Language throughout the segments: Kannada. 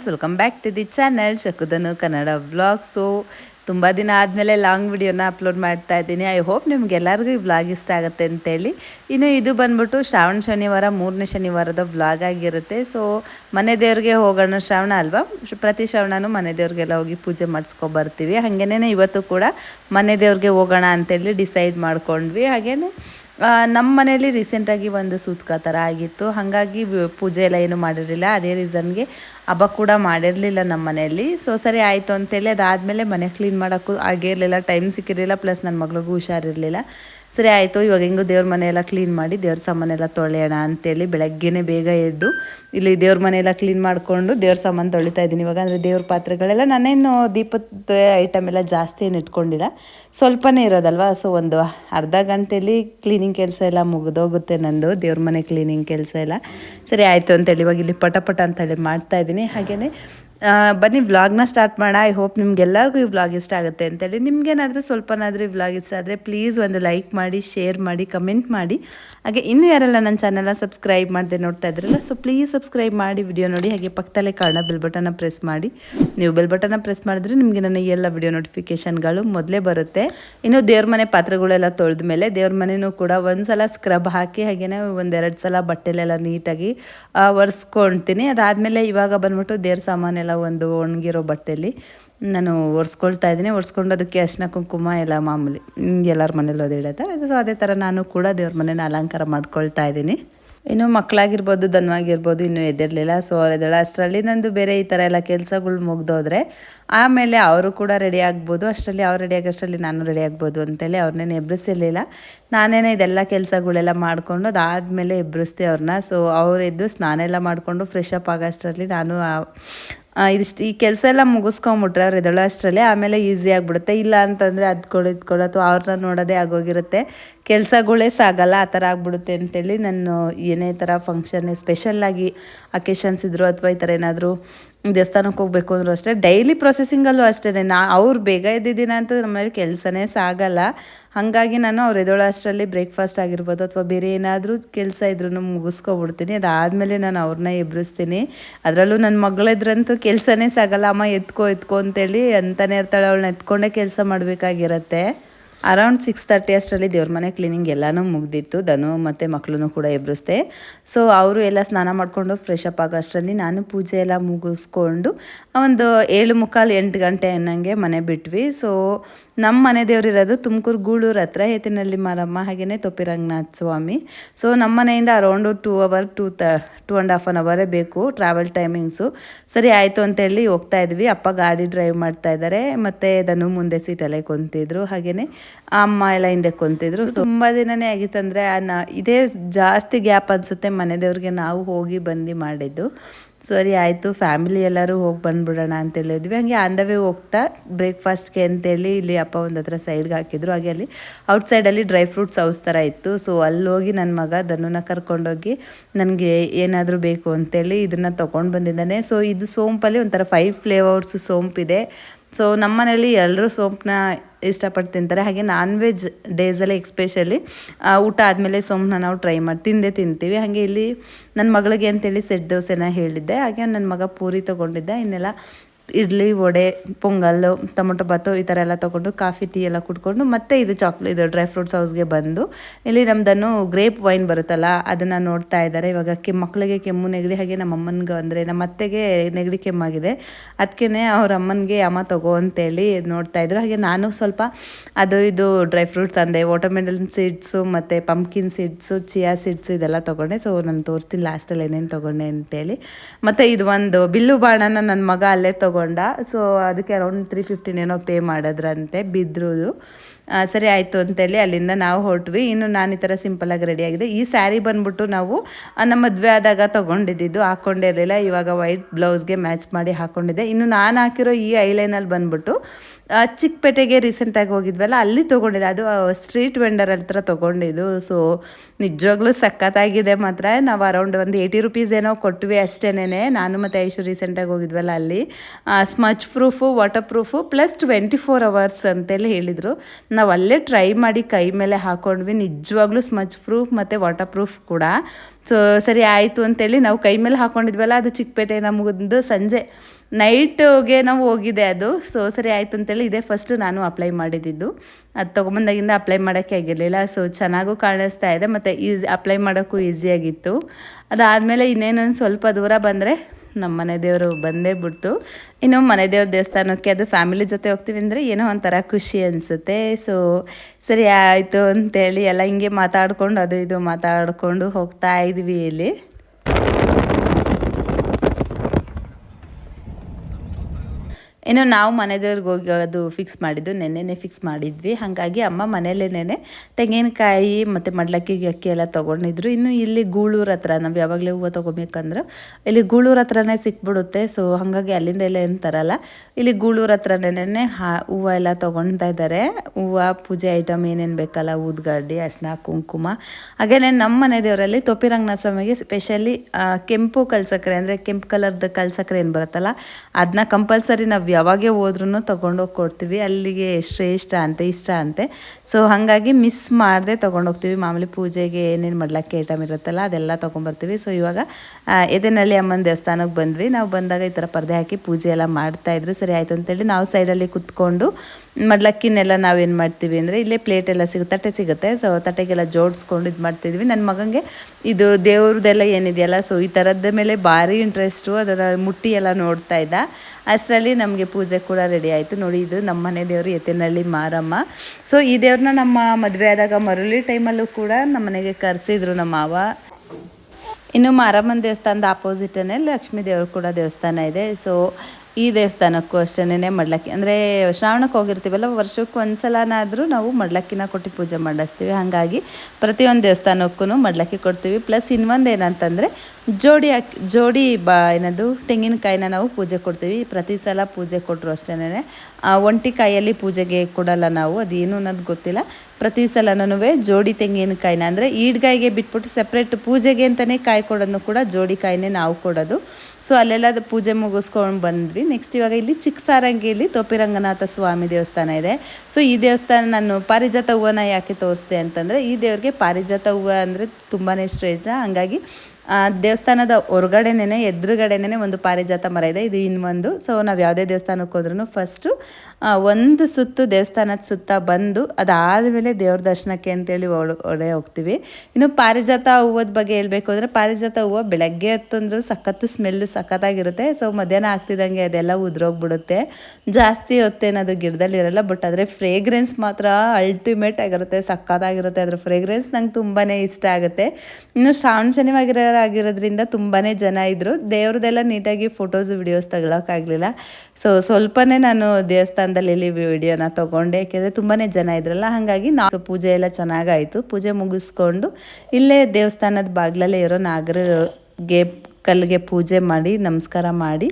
Friends welcome back to the channel ಶಕುದನು Kannada vlog so ತುಂಬ ದಿನ ಆದಮೇಲೆ ಲಾಂಗ್ ವಿಡಿಯೋನ ಅಪ್ಲೋಡ್ ಮಾಡ್ತಾ ಇದ್ದೀನಿ. ಐ ಹೋಪ್ ನಿಮ್ಗೆ ಎಲ್ಲರಿಗೂ ಈ ವ್ಲಾಗ್ ಇಷ್ಟ ಆಗುತ್ತೆ ಅಂತೇಳಿ. ಇನ್ನು ಇದು ಬಂದ್ಬಿಟ್ಟು ಶ್ರಾವಣ ಶನಿವಾರ, ಮೂರನೇ ಶನಿವಾರದ ವ್ಲಾಗ್ ಆಗಿರುತ್ತೆ. ಸೊ ಮನೆ ದೇವ್ರಿಗೆ ಹೋಗೋಣ ಶ್ರಾವಣ ಅಲ್ವಾ? ಪ್ರತಿ ಶ್ರಾವಣನೂ ಮನೆ ದೇವ್ರಿಗೆಲ್ಲ ಹೋಗಿ ಪೂಜೆ ಮಾಡಿಸ್ಕೊಬರ್ತೀವಿ. ಹಾಗೇನೆ ಇವತ್ತು ಕೂಡ ಮನೆ ದೇವ್ರಿಗೆ ಹೋಗೋಣ ಅಂತೇಳಿ ಡಿಸೈಡ್ ಮಾಡ್ಕೊಂಡ್ವಿ. ಹಾಗೇನೆ ನಮ್ಮ ಮನೆಯಲ್ಲಿ ರೀಸೆಂಟಾಗಿ ಒಂದು ಸೂತ್ಕ ಥರ ಆಗಿತ್ತು. ಹಾಗಾಗಿ ಪೂಜೆ ಎಲ್ಲ ಏನು ಮಾಡಿರಲಿಲ್ಲ. ಅದೇ ರೀಸನ್ಗೆ ಹಬ್ಬ ಕೂಡ ಮಾಡಿರಲಿಲ್ಲ ನಮ್ಮ ಮನೆಯಲ್ಲಿ. ಸೊ ಸರಿ ಆಯಿತು ಅಂತೇಳಿ ಅದಾದಮೇಲೆ ಮನೆ ಕ್ಲೀನ್ ಮಾಡೋಕ್ಕೂ ಆಗಿರಲಿಲ್ಲ ಟೈಮ್ ಸಿಕ್ಕಿರಲಿಲ್ಲ ಪ್ಲಸ್ ನನ್ನ ಮಗಳಿಗೂ ಹುಷಾರಿರಲಿಲ್ಲ. ಸರಿ ಆಯಿತು, ಇವಾಗ ಹೆಂಗೋ ದೇವ್ರ ಮನೆ ಎಲ್ಲ ಕ್ಲೀನ್ ಮಾಡಿ ದೇವ್ರ ಸಾಮಾನೆಲ್ಲ ತೊಳೆಯೋಣ ಅಂತೇಳಿ ಬೆಳಗ್ಗೆನೇ ಬೇಗ ಎದ್ದು ಇಲ್ಲಿ ದೇವ್ರ ಮನೆ ಎಲ್ಲ ಕ್ಲೀನ್ ಮಾಡಿಕೊಂಡು ದೇವ್ರ ಸಾಮಾನು ತೊಳಿತಾ ಇದ್ದೀನಿ. ಇವಾಗ ಅಂದರೆ ದೇವ್ರ ಪಾತ್ರೆಗಳೆಲ್ಲ ನಾನೇನು ದೀಪದ ಐಟಮ್ ಎಲ್ಲ ಜಾಸ್ತಿ ಏನು ಇಟ್ಕೊಂಡಿಲ್ಲ. ಸ್ವಲ್ಪನೇ ಇರೋದಲ್ವಾ? ಸೊ ಒಂದು ಅರ್ಧ ಗಂಟೆಯಲ್ಲಿ ಕ್ಲೀನಿಂಗ್ ಕೆಲಸ ಎಲ್ಲ ಮುಗಿದೋಗುತ್ತೆ ನಂದು, ದೇವ್ರ ಮನೆ ಕ್ಲೀನಿಂಗ್ ಕೆಲಸ ಎಲ್ಲ. ಸರಿ ಆಯಿತು ಅಂತೇಳಿ ಇವಾಗ ಇಲ್ಲಿ ಪಟ ಪಟ ಅಂತೇಳಿ ಮಾಡ್ತಾ ಇದ್ದೀನಿ. ಹಾಗೆಯೇ ಬನ್ನಿ ವ್ಲಾಗ್ನ ಸ್ಟಾರ್ಟ್ ಮಾಡೋಣ. ಐ ಹೋಪ್ ನಿಮ್ಗೆಲ್ಲರಿಗೂ ಈ ವ್ಲಾಗ್ ಇಷ್ಟ ಆಗುತ್ತೆ ಅಂತೇಳಿ. ನಿಮ್ಗೇನಾದರೂ ಸ್ವಲ್ಪನಾದರೂ ಈ ವ್ಲಾಗ್ ಇಷ್ಟ ಆದರೆ ಪ್ಲೀಸ್ ಒಂದು ಲೈಕ್ ಮಾಡಿ ಶೇರ್ ಮಾಡಿ ಕಮೆಂಟ್ ಮಾಡಿ. ಹಾಗೆ ಇನ್ನೂ ಯಾರೆಲ್ಲ ನನ್ನ ಚಾನಲ್ನ ಸಬ್ಸ್ಕ್ರೈಬ್ ಮಾಡದೆ ನೋಡ್ತಾ ಇದ್ರಲ್ಲ ಸೊ ಪ್ಲೀಸ್ ಸಬ್ಸ್ಕ್ರೈಬ್ ಮಾಡಿ ವಿಡಿಯೋ ನೋಡಿ. ಹಾಗೆ ಪಕ್ಕದಲ್ಲೇ ಕಾರಣ ಬೆಲ್ ಬಟನ್ನ ಪ್ರೆಸ್ ಮಾಡಿ. ನೀವು ಬೆಲ್ ಬಟನ್ನ ಪ್ರೆಸ್ ಮಾಡಿದ್ರೆ ನಿಮಗೆ ನನ್ನ ಎಲ್ಲ ವಿಡಿಯೋ ನೋಟಿಫಿಕೇಶನ್ಗಳು ಮೊದಲೇ ಬರುತ್ತೆ. ಇನ್ನು ದೇವ್ರ ಮನೆ ಪಾತ್ರೆಗಳೆಲ್ಲ ತೊಳೆದ ಮೇಲೆ ದೇವ್ರ ಮನೆಯೂ ಕೂಡ ಒಂದ್ಸಲ ಸ್ಕ್ರಬ್ ಹಾಕಿ, ಹಾಗೇನೆ ಒಂದೆರಡು ಸಲ ಬಟ್ಟೆಲೆಲ್ಲ ನೀಟಾಗಿ ಒರೆಸ್ಕೊಳ್ತೀನಿ. ಅದಾದಮೇಲೆ ಇವಾಗ ಬಂದ್ಬಿಟ್ಟು ದೇವ್ರ ಸಾಮಾನೆಲ್ಲ ಒಂದು ಒಣಗಿರೋ ಬಟ್ಟೆಯಲ್ಲಿ ನಾನು ಒರೆಸ್ಕೊಳ್ತಾ ಇದ್ದೀನಿ. ಒರೆಸ್ಕೊಂಡು ಅದಕ್ಕೆ ಅರಿಶಿನ ಕುಂಕುಮ ಎಲ್ಲ ಮಾಮೂಲಿ ಎಲ್ಲರ ಮನೇಲಿ ಓದಿಡತ್ತೆ ಸೊ ಅದೇ ಥರ ನಾನು ಕೂಡ ದೇವ್ರ ಮನೇನ ಅಲಂಕಾರ ಮಾಡ್ಕೊಳ್ತಾ ಇದ್ದೀನಿ. ಇನ್ನು ಮಕ್ಕಳಾಗಿರ್ಬೋದು ದನವಾಗಿರ್ಬೋದು, ಇನ್ನೂ ಎದ್ದಿರಲಿಲ್ಲ. ಸೊ ಎದ್ದೇಳ ಅಷ್ಟರಲ್ಲಿ ನಂದು ಬೇರೆ ಈ ಥರ ಎಲ್ಲ ಕೆಲಸಗಳು ಮುಗ್ದೋದ್ರೆ ಆಮೇಲೆ ಅವರು ಕೂಡ ರೆಡಿ ಆಗ್ಬೋದು. ಅಷ್ಟರಲ್ಲಿ ಅವ್ರು ರೆಡಿ ಆಗೋಷ್ಟರಲ್ಲಿ ನಾನು ರೆಡಿ ಆಗ್ಬೋದು ಅಂತೇಳಿ ಅವ್ರನ್ನೇನು ಎಬ್ಬಿಸಿರ್ಲಿಲ್ಲ ನಾನೇನೇ ಇದೆಲ್ಲ ಕೆಲಸಗಳೆಲ್ಲ ಮಾಡಿಕೊಂಡು ಅದಾದಮೇಲೆ ಎಬ್ಬರಿಸ್ದೆ ಅವ್ರನ್ನ ಸೊ ಅವ್ರು ಎದ್ದು ಸ್ನಾನ ಎಲ್ಲ ಮಾಡಿಕೊಂಡು ಫ್ರೆಶ್ ಅಪ್ ಆಗೋಷ್ಟರಲ್ಲಿ ನಾನು ಇದಿಷ್ಟು ಈ ಕೆಲಸ ಎಲ್ಲ ಮುಗಿಸ್ಕೊಂಬಿಟ್ರೆ ಅವ್ರು ಎದ್ದೇಳೋ ಅಷ್ಟರಲ್ಲೇ, ಆಮೇಲೆ ಈಸಿ ಆಗಿಬಿಡುತ್ತೆ. ಇಲ್ಲ ಅಂತಂದರೆ ಅದು ಕೊಡು, ಇದು ಕೊಡು ಅಥವಾ ಅವ್ರನ್ನ ನೋಡೋದೇ ಆಗೋಗಿರುತ್ತೆ. ಕೆಲಸಗಳೇ ಸಾಗಲ್ಲ, ಆ ಥರ ಆಗ್ಬಿಡುತ್ತೆ ಅಂತೇಳಿ ನಾನು ಏನೇ ಥರ ಫಂಕ್ಷನ್ ಸ್ಪೆಷಲ್ಲಾಗಿ ಅಕೇಶನ್ಸ್ ಇದ್ರು ಅಥವಾ ಈ ಥರ ಏನಾದರೂ ದೇವಸ್ಥಾನಕ್ಕೆ ಹೋಗ್ಬೇಕು ಅಂದರೂ ಅಷ್ಟೇ. ಡೈಲಿ ಪ್ರೊಸೆಸಿಂಗಲ್ಲೂ ಅಷ್ಟೇ ನಾ ಅವ್ರು ಬೇಗ ಇದ್ದಿದ್ದೀನಿ ಅಂತೂ ನಮ್ಮಲ್ಲಿ ಕೆಲಸನೇ ಸಾಗಲ್ಲ. ಹಾಗಾಗಿ ನಾನು ಅವ್ರು ಎದೋಳೋ ಅಷ್ಟರಲ್ಲಿ ಬ್ರೇಕ್ಫಾಸ್ಟ್ ಆಗಿರ್ಬೋದು ಅಥವಾ ಬೇರೆ ಏನಾದರೂ ಕೆಲಸ ಇದ್ರೂ ಮುಗಿಸ್ಕೊಬಿಡ್ತೀನಿ. ಅದಾದಮೇಲೆ ನಾನು ಅವ್ರನ್ನ ಎಬ್ಬಿಸ್ತೀನಿ ಅದರಲ್ಲೂ ನನ್ನ ಮಗಳಿದ್ರಂತೂ ಕೆಲಸನೇ ಸಾಗಲ್ಲ. ಅಮ್ಮ ಎತ್ಕೋ ಎತ್ಕೋ ಅಂತೇಳಿ ಅಂತಾನೆ ಇರ್ತಾಳೆ. ಅವಳನ್ನ ಎತ್ಕೊಂಡೇ ಕೆಲಸ ಮಾಡಬೇಕಾಗಿರತ್ತೆ. ಅರೌಂಡ್ ಸಿಕ್ಸ್ ತರ್ಟಿ ಅಷ್ಟರಲ್ಲಿ ದೇವ್ರ ಮನೆ ಕ್ಲೀನಿಂಗ್ ಎಲ್ಲನೂ ಮುಗ್ದಿತ್ತು. ದನು ಮತ್ತು ಮಕ್ಕಳು ಕೂಡ ಎಬ್ಬಿಸ್ದೆ ಸೊ ಅವರು ಎಲ್ಲ ಸ್ನಾನ ಮಾಡಿಕೊಂಡು ಫ್ರೆಶ್ ಅಪ್ ಆಗೋ ಅಷ್ಟರಲ್ಲಿ ನಾನು ಪೂಜೆ ಎಲ್ಲ ಮುಗಿಸ್ಕೊಂಡು ಒಂದು ಏಳು ಮುಕ್ಕಾಲು ಎಂಟು ಗಂಟೆ ಅನ್ನಂಗೆ ಮನೆ ಬಿಟ್ವಿ. ಸೊ ನಮ್ಮ ಮನೆ ದೇವರಿರೋದು ತುಮಕೂರು ಗೂಳೂರು ಹತ್ರ ಏತಿನಲ್ಲಿ ಮಾರಮ್ಮ ಹಾಗೆಯೇ ತೊಪ್ಪಿರಂಗನಾಥ್ ಸ್ವಾಮಿ. ಸೊ ನಮ್ಮ ಮನೆಯಿಂದ around two hour two to two and half an ಅವರೇ ಬೇಕು ಟ್ರಾವೆಲ್ ಟೈಮಿಂಗ್ಸು ಸರಿ, ಆಯಿತು ಅಂತೇಳಿ ಹೋಗ್ತಾ ಇದ್ವಿ. ಅಪ್ಪ ಗಾಡಿ ಡ್ರೈವ್ ಮಾಡ್ತಾ ಇದ್ದಾರೆ ಮತ್ತು ಧನು ಮುಂದೆ ಸೀಟಲ್ಲೇ ಕೊಂತಿದ್ರು ಹಾಗೆಯೇ ಅಮ್ಮ ಎಲ್ಲ ಹಿಂದೆ ಕೊಂತಿದ್ರು. ತುಂಬ ದಿನನೇ ಆಗಿತ್ತಂದರೆ ಇದೇ ಜಾಸ್ತಿ ಗ್ಯಾಪ್ ಅನಿಸುತ್ತೆ ಮನೆ ದೇವ್ರಿಗೆ, ನಾವು ಹೋಗಿ ಬಂದು ಮಾಡಿದ್ದು. ಸರಿ, ಆಯಿತು. ಫ್ಯಾಮಿಲಿ ಎಲ್ಲರೂ ಹೋಗಿ ಬಂದುಬಿಡೋಣ ಅಂತ ಹೇಳಿದ್ವಿ. ಹಾಗೆ ಆನ್ ದ ವೇ ಹೋಗ್ತಾ ಬ್ರೇಕ್ಫಾಸ್ಟ್ಗೆ ಅಂತೇಳಿ ಇಲ್ಲಿ ಅಪ್ಪ ಒಂದು ಹತ್ರ ಸೈಡ್ಗೆ ಹಾಕಿದ್ರು. ಹಾಗೆ ಅಲ್ಲಿ ಔಟ್ಸೈಡಲ್ಲಿ ಡ್ರೈ ಫ್ರೂಟ್ಸ್ ಹೌಸ್ ಥರ ಇತ್ತು. ಸೊ ಅಲ್ಲಿ ಹೋಗಿ ನನ್ನ ಮಗ ಅದನ್ನ ಕರ್ಕೊಂಡೋಗಿ ನನಗೆ ಏನಾದರೂ ಬೇಕು ಅಂತೇಳಿ ಇದನ್ನು ತೊಗೊಂಡು ಬಂದಿದ್ದಾನೆ. ಸೊ ಇದು ಸೋಂಪಲ್ಲಿ ಒಂಥರ ಫೈವ್ ಫ್ಲೇವರ್ಸ್ ಸೋಂಪಿದೆ. ಸೊ ನಮ್ಮ ಮನೇಲಿ ಎಲ್ಲರೂ ಸೋಂಪನ್ನ ಇಷ್ಟಪಟ್ಟು ತಿಂತಾರೆ. ಹಾಗೆ ನಾನ್ ವೆಜ್ ಡೇಸಲ್ಲಿ ಎಕ್ಸ್ಪೆಷಲಿ ಊಟ ಆದಮೇಲೆ ಸೋಂಪನ್ನ ನಾವು ಟ್ರೈ ಮಾಡಿ ತಿಂದೇ ತಿಂತೀವಿ. ಹಾಗೆ ಇಲ್ಲಿ ನನ್ನ ಮಗಳಿಗೆ ಅಂತೇಳಿ ಸೆಟ್ ದೋಸೆನ ಹೇಳಿದ್ದೆ. ಹಾಗೆ ನನ್ನ ಮಗ ಪೂರಿ ತೊಗೊಂಡಿದ್ದೆ. ಇನ್ನೆಲ್ಲ ಇಡ್ಲಿ, ವಡೆ, ಪೊಂಗಲ್ಲು, ಟೊಮೊಟೊ ಬಾತು ಈ ಥರ ಎಲ್ಲ ತೊಗೊಂಡು ಕಾಫಿ, ಟೀ ಎಲ್ಲ ಕುಡ್ಕೊಂಡು ಮತ್ತೆ ಇದು ಚಾಕ್ಲೇಟ್ ಇದು ಡ್ರೈ ಫ್ರೂಟ್ಸ್ ಹೌಸ್ಗೆ ಬಂದು ಇಲ್ಲಿ ನಮ್ದನ್ನು ಗ್ರೇಪ್ ವೈನ್ ಬರುತ್ತಲ್ಲ, ಅದನ್ನು ನೋಡ್ತಾ ಇದ್ದಾರೆ. ಇವಾಗ ಕೆ ಮಕ್ಕಳಿಗೆ ಕೆಮ್ಮು ನೆಗಡಿ, ಹಾಗೆ ನಮ್ಮ ಅಮ್ಮನಿಗೆ ಅಂದರೆ ನಮ್ಮ ಅತ್ತೆಗೆ ನೆಗಡಿ ಕೆಮ್ಮಾಗಿದೆ. ಅದಕ್ಕೇ ಅವ್ರ ಅಮ್ಮನಿಗೆ ಅಮ್ಮ ತಗೋ ಅಂತೇಳಿ ನೋಡ್ತಾ ಇದ್ರು. ಹಾಗೆ ನಾನು ಸ್ವಲ್ಪ ಅದು ಇದು ಡ್ರೈ ಫ್ರೂಟ್ಸ್ ಅಂದೆ ವಾಟರ್ಮೆಲನ್ ಸೀಡ್ಸು ಮತ್ತು ಪಂಪ್ಕಿನ್ ಸೀಡ್ಸು ಚಿಯಾ ಸೀಡ್ಸು ಇದೆಲ್ಲ ತೊಗೊಂಡೆ. ಸೊ ನಾನು ತೋರಿಸ್ತೀನಿ ಲಾಸ್ಟಲ್ಲಿ ಏನೇನು ತೊಗೊಂಡೆ ಅಂತೇಳಿ. ಮತ್ತು ಇದು ಒಂದು ಬಿಲ್ಲು ಬಾಣನ ನನ್ನ ಮಗ ಅಲ್ಲೇ ತೊಗೊಂಡ ಸೊ ಅದಕ್ಕೆ ಅರೌಂಡ್ ತ್ರೀ ಫಿಫ್ಟಿನ್ ಏನೋ ಪೇ ಮಾಡಿದ್ರಂತೆ ಬಿದ್ರುದು. ಸರಿ ಆಯಿತು ಅಂತೇಳಿ ಅಲ್ಲಿಂದ ನಾವು ಹೊರಟ್ವಿ. ಇನ್ನು ನಾನು ಈ ಥರ ಸಿಂಪಲಾಗಿ ರೆಡಿಯಾಗಿದೆ ಈ ಸ್ಯಾರಿ ಬಂದ್ಬಿಟ್ಟು ನಾವು ನಮ್ಮ ಮದುವೆ ಆದಾಗ ತೊಗೊಂಡಿದ್ದು ಹಾಕ್ಕೊಂಡಿರಲಿಲ್ಲ ಇವಾಗ ವೈಟ್ ಬ್ಲೌಸ್ಗೆ ಮ್ಯಾಚ್ ಮಾಡಿ ಹಾಕ್ಕೊಂಡಿದ್ದೆ ಇನ್ನು ನಾನು ಹಾಕಿರೋ ಈ ಐಲೈನಲ್ಲಿ ಬಂದ್ಬಿಟ್ಟು ಚಿಕ್ಕಪೇಟೆಗೆ ರೀಸೆಂಟಾಗಿ ಹೋಗಿದ್ವಲ್ಲ, ಅಲ್ಲಿ ತೊಗೊಂಡಿದ್ದೆ. ಅದು ಸ್ಟ್ರೀಟ್ ವೆಂಡರ್ ಹತ್ರ ತೊಗೊಂಡಿದ್ದು. ಸೊ ನಿಜವಾಗ್ಲೂ ಸಖತ್ತಾಗಿದೆ ಮಾತ್ರ. ನಾವು ಅರೌಂಡ್ ಒಂದು ಏಯ್ಟಿ ರುಪೀಸ್ ಏನೋ ಕೊಟ್ವಿ ಅಷ್ಟೇನೆ ನಾನು ಮತ್ತು ಐಶು ರೀಸೆಂಟಾಗಿ ಹೋಗಿದ್ವಲ್ಲ ಅಲ್ಲಿ. Smudge proof water proof plus twenty four hours ಅಂತೇಳಿ ಹೇಳಿದರು. ನಾವು ಅಲ್ಲೇ ಟ್ರೈ ಮಾಡಿ ಕೈ ಮೇಲೆ ಹಾಕೊಂಡ್ವಿ. ನಿಜವಾಗ್ಲೂ ಸ್ಮಚ್ ಪ್ರೂಫ್ ಮತ್ತು ವಾಟರ್ ಪ್ರೂಫ್ ಕೂಡ. ಸೊ ಸರಿ ಆಯಿತು ಅಂತೇಳಿ ನಾವು ಕೈ ಮೇಲೆ ಹಾಕೊಂಡಿದ್ವಲ್ಲ, ಅದು ಚಿಕ್ಕಪೇಟೆ ನಮಗೊಂದು ಸಂಜೆ ನೈಟ್ಗೆ ನಾವು ಹೋಗಿದೆ ಅದು. ಸೊ ಸರಿ ಆಯಿತು ಅಂತೇಳಿ ಇದೇ ಫಸ್ಟ್ ನಾನು ಅಪ್ಲೈ ಮಾಡಿದ್ದು. ಅದು ತೊಗೊಂಬಂದಾಗಿಂದ ಅಪ್ಲೈ ಮಾಡೋಕ್ಕೆ ಆಗಿರಲಿಲ್ಲ. ಸೊ ಚೆನ್ನಾಗೂ ಕಾಣಿಸ್ತಾ ಇದೆ ಮತ್ತು ಈಸಿ ಅಪ್ಲೈ ಮಾಡೋಕ್ಕೂ ಈಸಿಯಾಗಿತ್ತು ಅದಾದಮೇಲೆ ಇನ್ನೇನೊಂದು ಸ್ವಲ್ಪ ದೂರ ಬಂದರೆ ನಮ್ಮ ಮನೆ ದೇವರು ಬಂದೇ ಬಿಡ್ತು. ಇನ್ನು ಮನೆ ದೇವ್ರ ದೇವಸ್ಥಾನಕ್ಕೆ ಅದು ಫ್ಯಾಮಿಲಿ ಜೊತೆ ಹೋಗ್ತೀವಿ ಅಂದರೆ ಏನೋ ಒಂಥರ ಖುಷಿ ಅನಿಸುತ್ತೆ. ಸೊ ಸರಿ ಆಯಿತು ಅಂತೇಳಿ ಎಲ್ಲ ಹಿಂಗೆ ಮಾತಾಡ್ಕೊಂಡು ಅದು ಇದು ಮಾತಾಡಿಕೊಂಡು ಹೋಗ್ತಾ ಇದ್ವಿ ಇಲ್ಲಿ. ಇನ್ನು ನಾವು ಮನೆ ದೇವ್ರಿಗೆ ಹೋಗಿ ಅದು ಫಿಕ್ಸ್ ಮಾಡಿದ್ದು, ನೆನ್ನೆನೆ ಫಿಕ್ಸ್ ಮಾಡಿದ್ವಿ. ಹಾಗಾಗಿ ಅಮ್ಮ ಮನೆಯಲ್ಲೇನೆ ತೆಂಗಿನಕಾಯಿ ಮತ್ತು ಮಡ್ಲಕ್ಕಿಗೆ ಅಕ್ಕಿ ಎಲ್ಲ ತೊಗೊಂಡಿದ್ರು. ಇನ್ನು ಇಲ್ಲಿ ಗೂಳೂರು ಹತ್ರ, ನಾವು ಯಾವಾಗಲೇ ಹೂವು ತೊಗೊಬೇಕಂದ್ರೆ, ಇಲ್ಲಿ ಗೂಳೂರ ಹತ್ರನೇ ಸಿಕ್ಬಿಡುತ್ತೆ. ಸೊ ಹಾಗಾಗಿ ಅಲ್ಲಿಂದ ಎಲ್ಲ ಏನು ತರಲ್ಲ. ಇಲ್ಲಿ ಗೂಳೂರ ಹತ್ರನೇ ಹಾ, ಹೂವು ಎಲ್ಲ ತೊಗೊಳ್ತಾ ಇದ್ದಾರೆ ಹೂವು, ಪೂಜೆ ಐಟಮ್ ಏನೇನು ಬೇಕಲ್ಲ, ಊದ್ಗಡ್ಡಿ ಅರ್ಶಿನ ಕುಂಕುಮ. ಹಾಗೇನೆ ನಮ್ಮ ಮನೆ ದೇವರಲ್ಲಿ ತೊಪ್ಪಿರಂಗನ ಸ್ವಾಮಿಗೆ ಸ್ಪೆಷಲಿ ಕೆಂಪು ಕಲ್ಸಕ್ರೆ, ಅಂದರೆ ಕೆಂಪು ಕಲರ್ದು ಕಲ್ಸಕ್ರೆ ಏನು ಬರುತ್ತಲ್ಲ ಅದನ್ನ ಕಂಪಲ್ಸರಿ ನಾವು ಯಾವಾಗೇ ಹೋದ್ರೂ ತೊಗೊಂಡೋಗಿ ಕೊಡ್ತೀವಿ, ಅಲ್ಲಿಗೆ ಎಷ್ಟು ಇಷ್ಟ ಅಂತೆ ಇಷ್ಟ ಅಂತೆ. ಸೊ ಹಾಗಾಗಿ ಮಿಸ್ ಮಾಡದೆ ತೊಗೊಂಡೋಗ್ತೀವಿ. ಮಾಮೂಲಿ ಪೂಜೆಗೆ ಏನೇನು ಮಾಡ್ಲಕ್ಕೆ ಐಟಮ್ ಇರುತ್ತಲ್ಲ, ಅದೆಲ್ಲ ತೊಗೊಂಬರ್ತೀವಿ. ಸೊ ಇವಾಗ ಎದೆನಳ್ಳಿ ಅಮ್ಮನ ದೇವಸ್ಥಾನಕ್ಕೆ ಬಂದ್ವಿ. ನಾವು ಬಂದಾಗ ಈ ಥರ ಪರದೆ ಹಾಕಿ ಪೂಜೆ ಎಲ್ಲ ಮಾಡ್ತಾಯಿದ್ರು ಸರಿ, ಆಯಿತು ಅಂತೇಳಿ ನಾವು ಸೈಡಲ್ಲಿ ಕುತ್ಕೊಂಡು ಮಡ್ಲಕ್ಕಿನೆಲ್ಲ ನಾವೇನು ಮಾಡ್ತೀವಿ ಅಂದರೆ ಇಲ್ಲೇ ಪ್ಲೇಟೆಲ್ಲ ಸಿಗುತ್ತೆ, ತಟ್ಟೆ ಸಿಗುತ್ತೆ. ಸೊ ತಟ್ಟೆಗೆಲ್ಲ ಜೋಡಿಸ್ಕೊಂಡು ಇದು ಮಾಡ್ತಿದ್ವಿ. ನನ್ನ ಮಗನಿಗೆ ಇದು ದೇವ್ರದ್ದೆಲ್ಲ ಏನಿದೆಯಲ್ಲ ಸೊ ಈ ಥರದ ಮೇಲೆ ಭಾರಿ ಇಂಟ್ರೆಸ್ಟು ಅದರ ಮುಟ್ಟಿ ಎಲ್ಲ ನೋಡ್ತಾ ಇದ್ದ. ಅಷ್ಟರಲ್ಲಿ ನಮಗೆ ಪೂಜೆ ಕೂಡ ರೆಡಿ ಆಯಿತು. ನೋಡಿ, ಇದು ನಮ್ಮ ಮನೆ ದೇವರು ಎತ್ತಿನಹಳ್ಳಿ ಮಾರಮ್ಮ. ಸೊ ಈ ದೇವ್ರನ್ನ ನಮ್ಮ ಮದುವೆ ಆದಾಗ ಮರಳಿ ಟೈಮಲ್ಲೂ ಕೂಡ ನಮ್ಮ ಮನೆಗೆ ಕರೆಸಿದ್ರು ನಮ್ಮ ಮಾವ. ಇನ್ನು ಮಾರಮ್ಮನ ದೇವಸ್ಥಾನದ ಆಪೋಸಿಟನೇ ಲಕ್ಷ್ಮೀ ದೇವರು ಕೂಡ ದೇವಸ್ಥಾನ ಇದೆ. ಸೊ ಈ ದೇವಸ್ಥಾನಕ್ಕೂ ಅಷ್ಟೇನೆ ಮಡ್ಲಕ್ಕಿ. ಅಂದರೆ ಶ್ರಾವಣಕ್ಕೆ ಹೋಗಿರ್ತೀವಲ್ಲ, ವರ್ಷಕ್ಕೆ ಒಂದ್ಸಲನಾದರೂ ನಾವು ಮಡ್ಲಕ್ಕಿನ ಕೊಟ್ಟು ಪೂಜೆ ಮಾಡಿಸ್ತೀವಿ. ಹಾಗಾಗಿ ಪ್ರತಿಯೊಂದು ದೇವಸ್ಥಾನಕ್ಕೂ ಮಡ್ಲಕ್ಕಿ ಕೊಡ್ತೀವಿ. ಪ್ಲಸ್ ಇನ್ನೊಂದು ಏನಂತಂದರೆ ಜೋಡಿ ಹಾಕಿ ಜೋಡಿ ಬಾ, ಏನದು, ತೆಂಗಿನಕಾಯಿನ ನಾವು ಪೂಜೆ ಕೊಡ್ತೀವಿ. ಪ್ರತಿ ಸಲ ಪೂಜೆ ಕೊಟ್ಟರು ಅಷ್ಟೇನೆ ಒಂಟಿ ಕಾಯಲ್ಲಿ ಪೂಜೆಗೆ ಕೊಡಲ್ಲ ನಾವು, ಅದೇನು ಅನ್ನೋದು ಗೊತ್ತಿಲ್ಲ. ಪ್ರತಿ ಸಲನೂ ಜೋಡಿ ತೆಂಗಿನಕಾಯಿನ ಅಂದರೆ ಈಡ್ಗಾಯಿಗೆ ಬಿಟ್ಬಿಟ್ಟು ಸಪ್ರೇಟ್ ಪೂಜೆಗೆ ಅಂತಲೇ ಕಾಯಿ ಕೊಡೋದನ್ನು ಕೂಡ ಜೋಡಿ ಕಾಯಿನೇ ನಾವು ಕೊಡೋದು. ಸೊ ಅಲ್ಲೆಲ್ಲ ಪೂಜೆ ಮುಗಿಸ್ಕೊಂಡು ಬಂದ್ವಿ. ನೆಕ್ಸ್ಟ್ ಇವಾಗ ಇಲ್ಲಿ ಚಿಕ್ಕ ಸಾರಂಗಿಯಲ್ಲಿ ತೋಪಿರಂಗನಾಥ ಸ್ವಾಮಿ ದೇವಸ್ಥಾನ ಇದೆ. ಸೊ ಈ ದೇವಸ್ಥಾನ ನಾನು ಪಾರಿಜಾತ ಹೂವನ ಯಾಕೆ ತೋರಿಸ್ದೆ ಅಂತಂದರೆ ಈ ದೇವ್ರಿಗೆ ಪಾರಿಜಾತ ಹೂವು ಅಂದರೆ ತುಂಬಾ ಶ್ರೇಷ್ಠ. ಹಂಗಾಗಿ ದೇವಸ್ಥಾನದ ಹೊರಗಡೆನೇ ಎದುರುಗಡೆನೇ ಒಂದು ಪಾರಿಜಾತ ಮರ ಇದೆ. ಇದು ಇನ್ನೊಂದು. ಸೊ ನಾವು ಯಾವುದೇ ದೇವಸ್ಥಾನಕ್ಕೆ ಹೋದ್ರೂ ಫಸ್ಟು ಒಂದು ಸುತ್ತು ದೇವಸ್ಥಾನದ ಸುತ್ತ ಬಂದು ಅದಾದಮೇಲೆ ದೇವ್ರ ದರ್ಶನಕ್ಕೆ ಅಂತೇಳಿ ಒಡೆ ಹೋಗ್ತೀವಿ. ಇನ್ನು ಪಾರಿಜಾತ ಹೂವದ ಬಗ್ಗೆ ಹೇಳಬೇಕು ಅಂದರೆ, ಪಾರಿಜಾತ ಹೂವು ಬೆಳಗ್ಗೆ ಹೊತ್ತಂದ್ರೂ ಸಖತ್ತು ಸ್ಮೆಲ್ಲು ಸಖತ್ತಾಗಿರುತ್ತೆ. ಸೊ ಮಧ್ಯಾಹ್ನ ಆಗ್ತಿದ್ದಂಗೆ ಅದೆಲ್ಲ ಉದುರೋಗ್ಬಿಡುತ್ತೆ. ಜಾಸ್ತಿ ಹೊತ್ತೇನದು ಗಿಡದಲ್ಲಿ ಇರಲ್ಲ ಬಟ್ ಆದರೆ ಫ್ರೇಗ್ರೆನ್ಸ್ ಮಾತ್ರ ಅಲ್ಟಿಮೇಟ್ ಆಗಿರುತ್ತೆ, ಸಖತ್ತಾಗಿರುತ್ತೆ. ಅದ್ರ ಫ್ರೇಗ್ರೆನ್ಸ್ ನಂಗೆ ತುಂಬಾ ಇಷ್ಟ ಆಗುತ್ತೆ. ಇನ್ನು ಶ್ರಾವಣ ಶನಿವಾಗಿರೋ ಆಗಿರೋದ್ರಿಂದ ತುಂಬಾ ಜನ ಇದ್ದರು ದೇವ್ರದ್ದೆಲ್ಲ ನೀಟಾಗಿ ಫೋಟೋಸ್ ವಿಡಿಯೋಸ್ ತಗೊಳಕ್ಕಾಗಲಿಲ್ಲ. ಸೊ ಸ್ವಲ್ಪನೇ ನಾನು ದೇವಸ್ಥಾನದಲ್ಲಿ ಇಲ್ಲಿ ವಿಡಿಯೋನ ತೊಗೊಂಡೆ. ಯಾಕೆಂದರೆ ತುಂಬಾ ಜನ ಇದ್ರಲ್ಲ, ಹಾಗಾಗಿ ನಾವು ಪೂಜೆ ಎಲ್ಲ ಚೆನ್ನಾಗಾಯಿತು. ಪೂಜೆ ಮುಗಿಸ್ಕೊಂಡು ಇಲ್ಲೇ ದೇವಸ್ಥಾನದ ಬಾಗಿಲಲ್ಲೇ ಇರೋ ನಾಗರಿಗೆ ಕಲ್ಲಿಗೆ ಪೂಜೆ ಮಾಡಿ, ನಮಸ್ಕಾರ ಮಾಡಿ